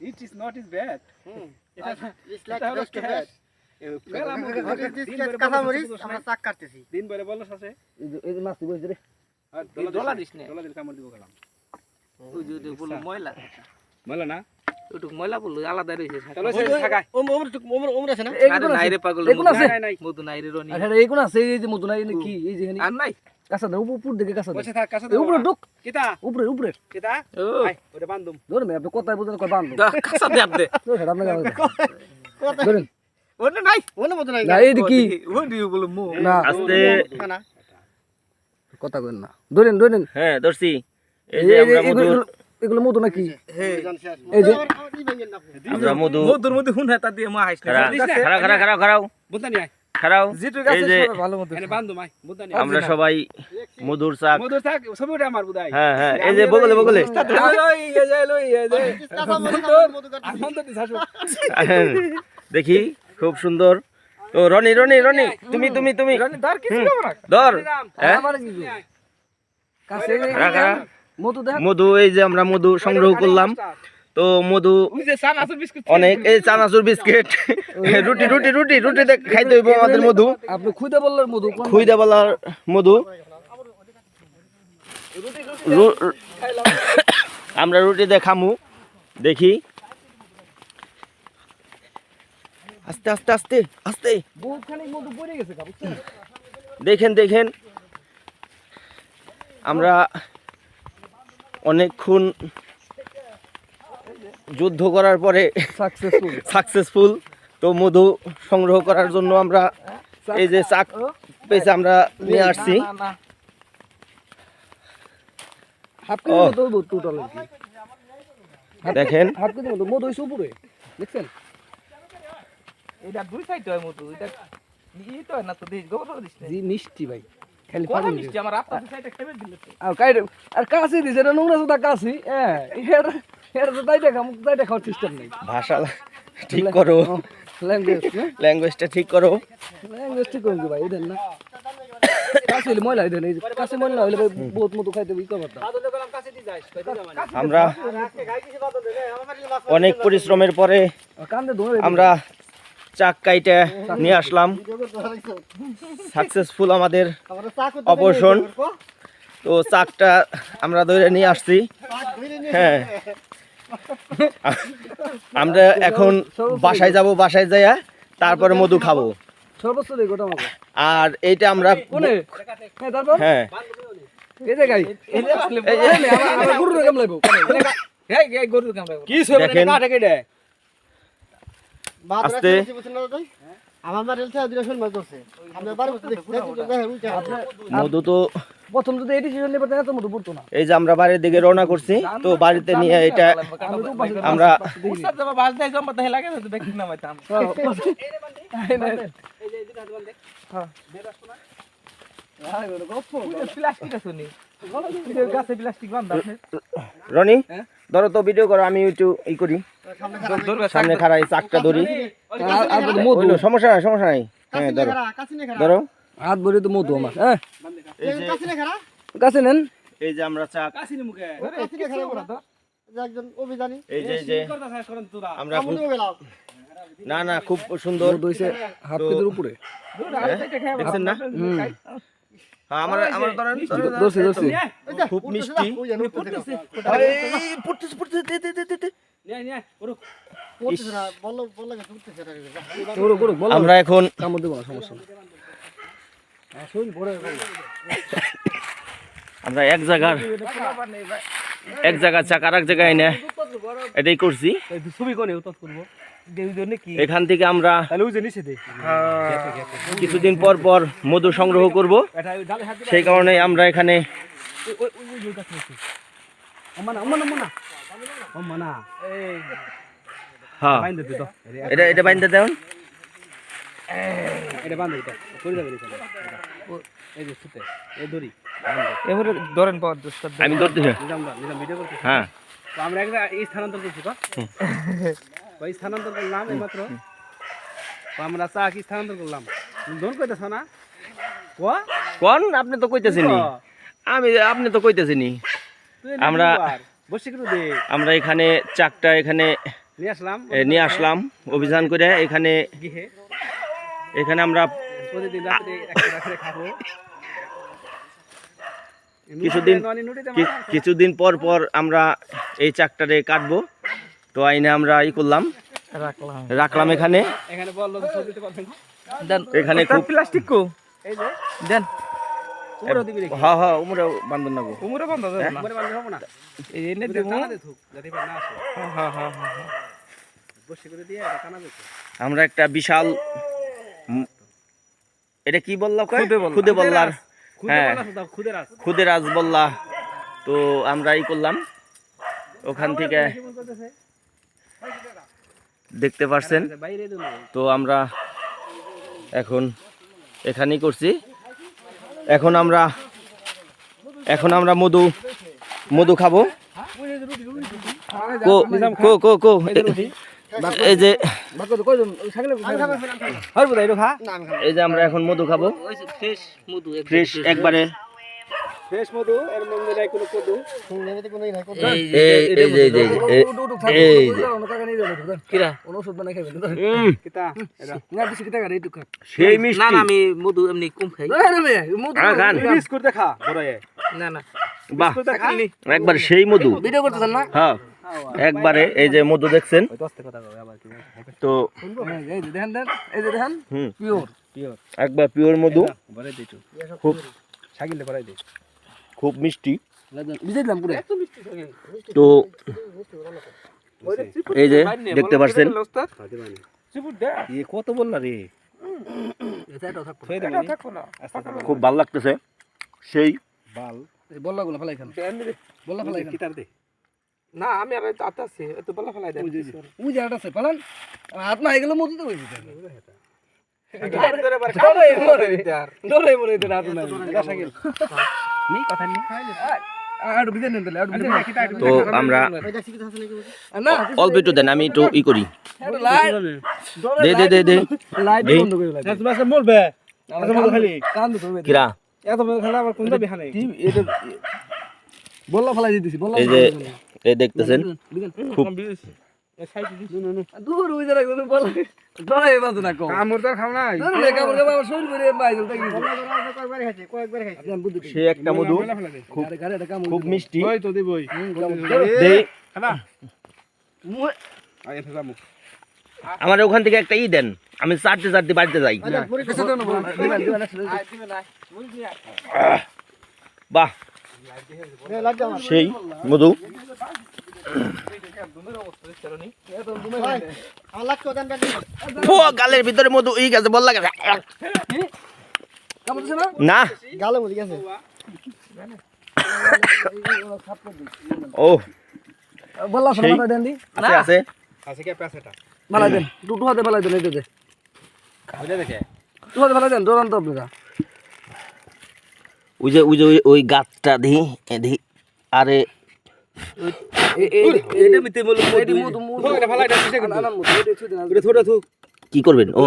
It is not is bad. এটা It's like থাকে, is this দিন ভরে বলছ আছে এই মাছ বসে রে। ডলা দিস নে। ডলা দিলে কামড় দিব গেলাম। ওই যে ওই বলল ময়লা। না? ওইটুকু ময়লা বলল আলাদা রয়েছে চলো সে থাকায় ওম- ওমর টুক- ওমর- ওমর আছে না? আরে নাই রে পাগল? নাই নাই মধু নাই রে রনি। আর এই কোন আছে এই যে মতো নাই কি এই যে এখানে আর নাই? কাঁচা দে উপর দিকে কাঁচা দে। বসে থাক কাছে এই উপরে ঢুক। কিতা? উপরে উপরে। কিতা? ও। আই ওটা বান্ধুম। ধরুন আপনি কোথায় বুঝেন কয় বান্ধব দা কাঁচা দে দে সেটা আপনাকে ধরেন। ওনে নাই। ওমর মতো নাই। না এই যে কি বলল মো। না। আস্তে। না, না। কথা কইন না। ধরেন ধরেন। হ্যাঁ ধরছি। এই যে আমরা মধু এগুলো মতো নাকি? জান এই যে- না। আমরা মধু মধুর মধ্যে হুন হেতা দিয়ে মা দিস না? খারা খারা খারা খারাও বুদ্ধা নিয়ে আয়? এই যে আমরা সবাই মধুর বুদাই হ্যাঁ হ্যাঁ এই যে বগলে বগলে। দেখি খুব সুন্দর। তো রনি রনি রনি তুমি তুমি তুমি। ধর হ্যাঁ? মধু এই যে আমরা মধু সংগ্রহ করলাম। তো মধু ওই যে সান আসল বিস্কুট অনেক এই চানাচুর বিস্কিট। রুটি রুটি রুটি রুটি দেখ খাইতে হইব আমাদের মধু। আপনি খুদে বললেন মধু খুইদা বলার মধু। আমরা রুটি দিয়ে খামু দেখি। আস্তে আস্তে আস্তে আস্তে। দেখেন দেখেন। আমরা অনেকক্ষণ যুদ্ধ করার পরে সাকসেসফুল সাকসেসফুল তো মধু সংগ্রহ করার জন্য আমরা এই যে চাক পেয়েছে আমরা নিয়ে আসছি। দেখেন। হাফ কেজি মতো মধু উপরে। দেখছেন? এটা দুই সাইড হয় মধু। এটা ই তো না তো দিস গোবর দিস না জি মিষ্টি ভাই। খালি মিষ্টি? আমার আপা সাইডে দিলে আর কাশি দিছে নোংরা কাশি। হ্যাঁ তো তাই দেখা মুখ তাই দেখার সিস্টেম নেই। ভাষা ঠিক করো। ল্যাঙ্গুয়েজ ল্যাঙ্গুয়েজটা ঠিক করো। ল্যাঙ্গুয়েজ ঠিক ভাই না। কাশি হইলে ময়লা হইলে এই যে ময়লা হইলে ভাই বহুত মতো খাইতে করবার আমরা অনেক পরিশ্রমের পরে আমরা চাক কাইটে নিয়ে আসলাম। সাকসেসফুল আমাদের অপারেশন তো চাকটা আমরা ধরে নিয়ে আসছি। হ্যাঁ। আমরা এখন বাসায় যাব বাসায় যাইয়া তারপরে মধু খাব। আর এইটা আমরা হ্যাঁ আস্তে। মধু তো প্রথম যদি এই ডিসিশন তাহলে তো পড়তো না। এই যে আমরা বাড়ির দিকে রওনা করছি তো বাড়িতে নিয়ে এটা তো আমরা বাস দেয় লাগে তো নি প্লাস্টিক বান্ধা আছে। রনি ধরো তো ভিডিও করো আমি একটু ই করি। সামনে খাড়াই চাকটা ধরি। সমস্যা নাই সমস্যা নাই। হ্যাঁ ধরো। ধরো। হাত ভরে তো মধু আমার হ্যাঁ? কাছে নিয়ে খাড়া, কাছে নেন। এই যে আমরা তো। এই যে একজন অভিযানী, এই যে আমরা। না না খুব সুন্দর। মধু হইছে হাফ কেজির উপরে। দেখছেন না? হ্যাঁ, আমার আমার ধরেন খুব মিষ্টি। আরে, পড়তেছে, পড়তেছে, দে, দে, দে, দে, এখন কামড় দেবো সমস্যা আমরা এক জায়গার এক জায়গা চাক আর এক জায়গায় এনে এটাই করছি। এখান থেকে আমরা কিছুদিন পর পর মধু সংগ্রহ করব। সেই কারণে আমরা এখানে হ্যাঁ। এটা এটা বাইন্দা দেন। এটা বান্ধ এটা করে যাবে এই যে সুতে এই দড়ি। এবারে ধরেন পাওয়ার আমি ধরতে নিজাম নিজাম ভিডিও করতে হ্যাঁ। তো আমরা একটা এই স্থানান্তর করছি তো ওই স্থানান্তর করলাম এইমাত্র। তো আমরা চা কি স্থানান্তর করলাম? ধন কইতেছ না? কোন? আপনি তো কইতেছেন আমি আপনি তো কইতেছেনি আমরা- বসে আমরা এখানে চাকটা এখানে নিয়ে আসলাম। নিয়ে আসলাম অভিযান করে এখানে গিয়ে এখানে আমরা প্রতিদিন একটা খাব। কিছুদিন- কিছুদিন পর পর আমরা এই চাকটারে কাটবো। তো আইনে আমরা ই করলাম। রাখলাম। রাখলাম এখানে। এখানে বলল তো ছবি দিতে পারবেন দেন এখানে খুব প্লাস্টিক কো? দেন। পুরো দিবি নাকি হ্যাঁ হ্যাঁ উমরা না? উমরে না? এনে দেবো। হ্যাঁ। আমরা একটা বিশাল এটা কি বললা? খুদে বল্লা। খুদে বল্লার। হ্যাঁ। খুদে রাজ। বল্লা। তো আমরা ই করলাম। ওখান থেকে দেখতে পারছেন। তো আমরা এখন এখানেই করছি। এখন আমরা এখন আমরা মধু মধু খাব। কো কো কো এই যে বাকো তো কইজন ছাগলে আর বুঝাই রে খা না আমি খাব। এই যে আমরা এখন মধু খাব। ফ্রেশ একবারে। সেই মিষ্টি। না আমি মধু এমনি কম খাই। না না ভাই মুদ খান। বিস্কুট দেখা বড়য়ে না না। বাহ। একবার সেই মধু। ভিডিও করতেছেন না? হ্যাঁ। একবারে এই যে মধু দেখছেন? তো এই যে দেখেন দেন এই যে দেখেন হুম। পিওর পিওর একবার পিওর মধু। খুব খুব মিষ্টি। তো এই যে দেখতে পাচ্ছেন হতে পারে চিপুট দে। এ কত বললা রে? খুব ভালো লাগতেছে। সেই বাল। এই বল্লা গুলো ফেলাই খান। বল্লা ফেলাই দে। না আমি আর আতে আছি এত বলা ফেলাই দেন। উই জায়গাটা আছে পালান। হাত না হয়ে গেলে মধু তো তো আমরা বুঝি? না। অল্প একটু দেন আমি একটু ই করি। দে দে দে দে। করে তো বল্লা ফেলাই দিতেছি বল্লা এই দেখতেছেন খুব আমর একটা মধু খুব মিষ্টি। ওখান থেকে একটা ই দেন আমি চারটে চারটে বাড়িতে যাই। বাহ। সেই মধু। গালের ভিতরে মধু ই গেছে বল লাগে। না। গালে মধ্যে গেছে। ও। বল্লা ফেলা দেন দি। আছে আছে। আছে কে পেছাটা বালাই দেন। দুটো হাতে বালাই দেন এই দে বুঝে দেখে। দু হাতে বালাই দেন দৌড়ান তো আপনারা। ওই যে ওই যে ওই- গাছটা দি দি আরে কি করবেন? ও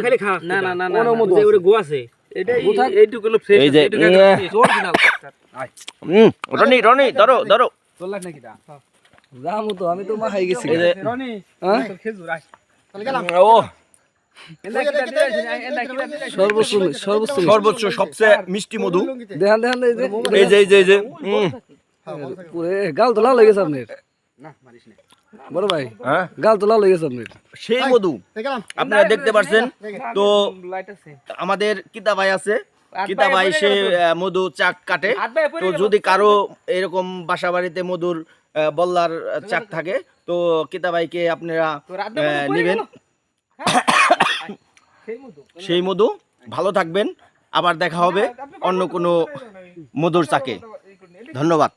খালি খা। না না না আছে। এটা এইটুকু হলো ফ্রেশ এই যে। অরিজিনাল হুম রনি রনি ধরো ধরো। নাকি দা তো আমি তো মা খাই গেছি যে রনি হ্যাঁ? খেজুর আই ও। সর্বোচ্চ সবচেয়ে মিষ্টি মধু। দেখান দেখান এই যে। এই যে এই যে হ্যাঁ গাল তো লাল হয়ে গেছে আপনার। না মারিস না। বড় ভাই হ্যাঁ? গাল তো লাল হয়ে গেছে আপনার। সেই মধু আপনারা দেখতে পাচ্ছেন তো আমাদের কিতা ভাই আছে কিতা ভাই সে মধু চাক কাটে। তো যদি কারও এরকম বাসা বাড়িতে মধুর বল্লার চাক থাকে তো কিতা ভাইকে আপনারা আহ, নেবেন। সেই মধু। ভালো থাকবেন। আবার দেখা হবে অন্য কোনো মধুর চাকে। ধন্যবাদ।